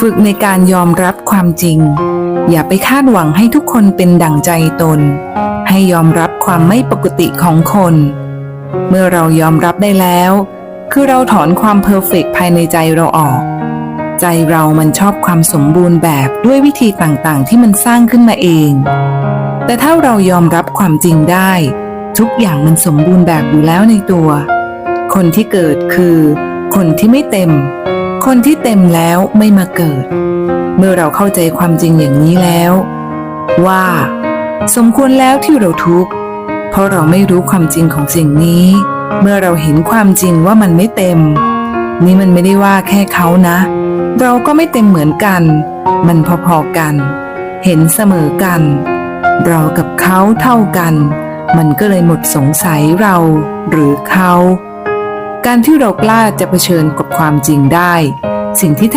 ฝึกในการยอมรับความจริง อย่าไปคาดหวังให้ทุกคนเป็นดั่งใจตน ให้ยอมรับความไม่ปกติของคน เมื่อเรายอมรับได้แล้ว คือเราถอนความเพอร์เฟกต์ภายในใจเราออก ใจเรามันชอบความสมบูรณ์แบบด้วยวิธีต่างๆ ที่มันสร้างขึ้นมาเอง แต่ถ้าเรายอมรับความจริงได้ ทุกอย่างมันสมบูรณ์แบบอยู่แล้วในตัว คนที่เกิดคือ คนที่ไม่เต็ม คนที่เต็มแล้วไม่มาเกิด เมื่อเราเข้าใจความจริงอย่างนี้แล้ว ว่า สมควรแล้วที่เราทุกข์เพราะเราไม่รู้ความจริงของสิ่งนี้ เมื่อเราเห็นความจริงว่ามันไม่เต็ม นี่มันไม่ได้ว่าแค่เขานะ เราก็ไม่เต็มเหมือนกัน มันพอๆกัน เห็นเสมอกัน เรากับเขาเท่ากัน มันก็เลยหมดสงสัยเราหรือเขา การที่เรากล้าจะเผชิญกับความจริงได้ สิ่งที่ทำ